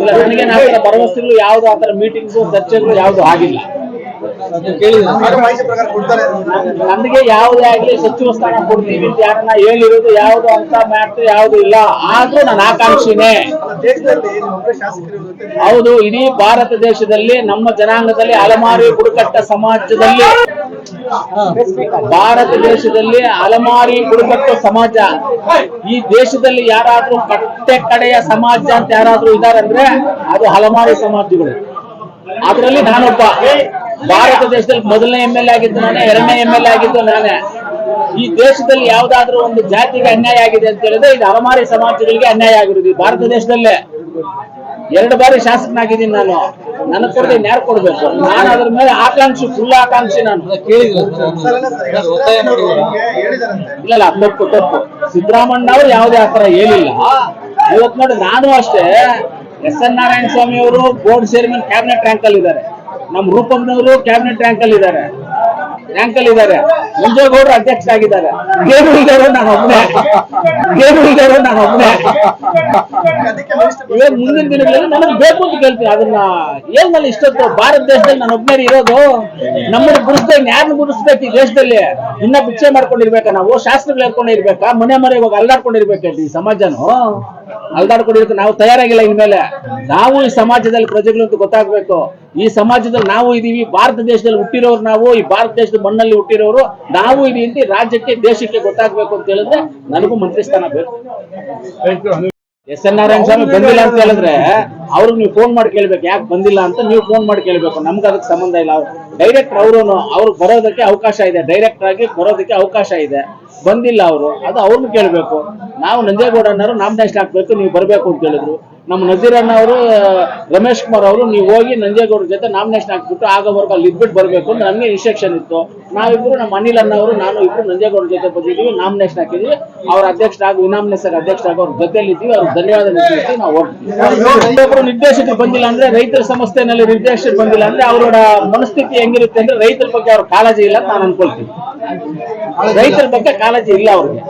ಇಲ್ಲ ನನಗೆ ಆತರ ಭರವಸೆಗಳು ಯಾವ್ದು ಆತರ ಮೀಟಿಂಗ್ಸು ಚರ್ಚೆಗಳು ಯಾವುದು ಆಗಿಲ್ಲ. ನಮಗೆ ಯಾವುದೇ ಆಗ್ಲಿ ಸಚಿವ ಸ್ಥಾನ ಕೊಡ್ತೀವಿ. ಅಂತ ಯಾರನ್ನ ಹೇಳಿರೋದು ಯಾವ್ದು ಅಂತ ಮ್ಯಾಟ್ರ್ ಯಾವ್ದು ಇಲ್ಲ. ಆದ್ರೂ ನನ್ನ ಆಕಾಂಕ್ಷಿನೇ. ಹೌದು ಇಡೀ ಭಾರತ ದೇಶದಲ್ಲಿ ನಮ್ಮ ಜನಾಂಗದಲ್ಲಿ ಅಲಮಾರಿ ಬುಡಕಟ್ಟ ಸಮಾಜದಲ್ಲಿ ಭಾರತ ದೇಶದಲ್ಲಿ ಅಲಮಾರಿ ಬುಡಕಟ್ಟು ಸಮಾಜ. ಈ ದೇಶದಲ್ಲಿ ಯಾರಾದ್ರೂ ಕಟ್ಟೆ ಕಡೆಯ ಸಮಾಜ ಅಂತ ಯಾರಾದ್ರೂ ಇದಾರಂದ್ರೆ ಅದು ಅಲಮಾರಿ ಸಮಾಜಗಳು. ಅದರಲ್ಲಿ ನಾನೊಬ್ಬ. ಭಾರತ ದೇಶದಲ್ಲಿ ಮೊದಲನೇ ಎಂ ಎಲ್ ಆಗಿದ್ದು ನಾನೇ, ಎರಡನೇ ಎಂ ಎಲ್ ಆಗಿದ್ದು ನಾನೇ. ಈ ದೇಶದಲ್ಲಿ ಯಾವ್ದಾದ್ರೂ ಒಂದು ಜಾತಿಗೆ ಅನ್ಯಾಯ ಆಗಿದೆ ಅಂತ ಹೇಳಿದ್ರೆ ಇದು ಅಲಮಾರಿ ಸಮಾಜಗಳಿಗೆ ಅನ್ಯಾಯ ಆಗಿರೋದು ಭಾರತ ದೇಶದಲ್ಲೇ. ಎರಡು ಬಾರಿ ಶಾಸಕನಾಗಿದ್ದೀನಿ ನಾನು. ನನಗೆ ಕೊಡದೆ ಯಾರು ಕೊಡ್ಬೇಕು? ನಾನು ಅದ್ರ ಮೇಲೆ ಆಕಾಂಕ್ಷಿ ಫುಲ್ ಆಕಾಂಕ್ಷಿ ನಾನು. ಇಲ್ಲ ಇಲ್ಲ ತಪ್ಪು ತಪ್ಪು. ಸಿದ್ದರಾಮಣ್ಣ ಅವ್ರು ಯಾವುದೇ ಆತರ ಏನಿಲ್ಲ ಇವತ್ತು ನೋಡಿ ನಾನು ಅಷ್ಟೇ ಎಸ್ ಎನ್ ನಾರಾಯಣ ಸ್ವಾಮಿ ಅವರು ಬೋರ್ಡ್ ಚೇರ್ಮನ್ ಕ್ಯಾಬಿನೆಟ್ ರ್ಯಾಂಕ್ ಅಲ್ಲಿ ಇದ್ದಾರೆ ನಮ್ ರೂಪಮ್ನವರು ಕ್ಯಾಬಿನೆಟ್ ರ್ಯಾಂಕ್ ಅಲ್ಲಿ ಇದ್ದಾರೆ ಅಲ್ಲಿ ಇದ್ದಾರೆ. ಆಗಿದ್ದಾರೆ ಅಧ್ಯಕ್ಷರಾಗಿದ್ದಾರೆ. ಇದ್ದಾರೆ ನಾನು ಒಬ್ಬನೇ ದೇವರು ನಾನು ಒಬ್ಬನೇ ಇವಾಗ ಮುಂದಿನ ದಿನಗಳಲ್ಲಿ ನನಗೆ ಬೇಕು ಅಂತ ಕೇಳ್ತೀನಿ. ಅದನ್ನ ಏನ್ ನಾನು ಇಷ್ಟೊತ್ತು ಭಾರತ ದೇಶದಲ್ಲಿ ನಾನು ಒಬ್ಬನೇ ಇರೋದು? ನಮ್ಮನ್ನ ಗುರುಸ್ಬೇಕು ಯಾರನ್ನ ಗುರುಸ್ಬೇಕು ಈ ದೇಶದಲ್ಲಿ? ಇನ್ನ ಭಿಕ್ಷೆ ಮಾಡ್ಕೊಂಡಿರ್ಬೇಕಾ ನಾವು? ಶಾಸ್ತ್ರಗಳು ಹೇಳ್ಕೊಂಡಿರ್ಬೇಕಾ? ಮನೆ ಮನೆ ಹೋಗಿ ಅಲ್ಲಾಡ್ಕೊಂಡಿರ್ಬೇಕು ಈ ಸಮಾಜನು? ಅಲ್ದಾಡ್ಕೊಂಡಿರ್ಬೇಕು ನಾವು ತಯಾರಾಗಿಲ್ಲ ಇನ್ಮೇಲೆ. ನಾವು ಈ ಸಮಾಜದಲ್ಲಿ ಪ್ರಜೆಗಳು ಅಂತ ಗೊತ್ತಾಗ್ಬೇಕು. ಈ ಸಮಾಜದಲ್ಲಿ ನಾವು ಇದೀವಿ, ಭಾರತ ದೇಶದಲ್ಲಿ ಹುಟ್ಟಿರೋರು ನಾವು, ಈ ಭಾರತ ದೇಶದ ಮಣ್ಣಲ್ಲಿ ಹುಟ್ಟಿರೋರು ನಾವು ಇದೀವಿ ಅಂತ ರಾಜ್ಯಕ್ಕೆ, ದೇಶಕ್ಕೆ ಗೊತ್ತಾಗ್ಬೇಕು ಅಂತ ಹೇಳಿದ್ರೆ ನನಗೂ ಮಂತ್ರಿ ಸ್ಥಾನ ಬೇಕು. ಎಸ್ ಎನ್ ನಾರಾಯಣ ಸ್ವಾಮಿ ಬಂದಿಲ್ಲ ಅಂತ ಹೇಳಿದ್ರೆ ಅವ್ರಿಗೆ ನೀವು ಫೋನ್ ಮಾಡಿ ಕೇಳ್ಬೇಕು. ಯಾಕೆ ಬಂದಿಲ್ಲ ಅಂತ ನೀವು ಫೋನ್ ಮಾಡಿ ಕೇಳ್ಬೇಕು. ನಮ್ಗೆ ಅದಕ್ಕೆ ಸಂಬಂಧ ಇಲ್ಲ. ಡೈರೆಕ್ಟ್ ಅವರು ಅವ್ರಿಗೆ ಬರೋದಕ್ಕೆ ಅವಕಾಶ ಇದೆ. ಡೈರೆಕ್ಟ್ ಆಗಿ ಬರೋದಕ್ಕೆ ಅವಕಾಶ ಇದೆ. ಬಂದಿಲ್ಲ ಅವರು, ಅದು ಅವ್ರನ್ನ ಕೇಳಬೇಕು. ನಾವು ನಂಜೇಗೌಡ ಅನ್ನೋರು ನಾಮಿನೇಷನ್ ಹಾಕ್ಬೇಕು ನೀವು ಬರಬೇಕು ಅಂತ ಹೇಳಿದ್ರು. ನಮ್ಮ ನಜೀರಣ್ಣ ಅವರು, ರಮೇಶ್ ಕುಮಾರ್ ಅವರು, ನೀವು ಹೋಗಿ ನಂಜೇಗೌಡ ಜೊತೆ ನಾಮಿನೇಷನ್ ಹಾಕ್ಬಿಟ್ಟು ಆಗೋವರೆಗೂ ಅಲ್ಲಿ ಇದ್ಬಿಟ್ಟು ಬರಬೇಕು ಅಂತ ನಮಗೆ ಇನ್ಸ್ಟ್ರಕ್ಷನ್ ಇತ್ತು. ನಾವಿಬ್ರು ನಮ್ಮ ಅನಿಲ್ ಅಣ್ಣ ಅವರು, ನಾನು ಇಬ್ರು ನಂಜೇಗೌಡ ಜೊತೆ ಬಂದಿದ್ದೀವಿ ನಾಮಿನೇಷನ್ ಹಾಕಿದ್ವಿ ಅವ್ರ ಅಧ್ಯಕ್ಷರಾಗಿ ವಿನಾಮಿನೇಷನ್ ಅಧ್ಯಕ್ಷರಾಗಿ, ಅವ್ರ ಜೊತೆಲಿ ಇದ್ದೀವಿ, ಅವ್ರ ಧನ್ಯವಾದ ನಾವು ಒಬ್ಬರು ನಿರ್ದೇಶಕರು ಬಂದಿಲ್ಲ ಅಂದ್ರೆ ರೈತರ ಸಂಸ್ಥೆನಲ್ಲಿ ನಿರ್ದೇಶಕರು ಬಂದಿಲ್ಲ ಅಂದ್ರೆ ಅವರ ಮನಸ್ಥಿತಿ ಹೆಂಗಿರುತ್ತೆ ಅಂದ್ರೆ ರೈತರ ಬಗ್ಗೆ ಅವ್ರ ಕಾಳಜಿ ಇಲ್ಲ ಅಂತ ನಾನು ಅನ್ಕೊಳ್ತೀನಿ. ರೈತರ ಬಗ್ಗೆ ಕಾಳಜಿ ಇಲ್ಲ ಅವ್ರಿಗೆ.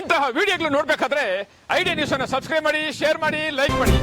ಇಂತಹ ವಿಡಿಯೋಗಳು ನೋಡ್ಬೇಕಾದ್ರೆ ಐಡಿಯಾ ನ್ಯೂಸ್ ಅನ್ನು ಸಬ್ಸ್ಕ್ರೈಬ್ ಮಾಡಿ ಶೇರ್ ಮಾಡಿ ಲೈಕ್ ಮಾಡಿ.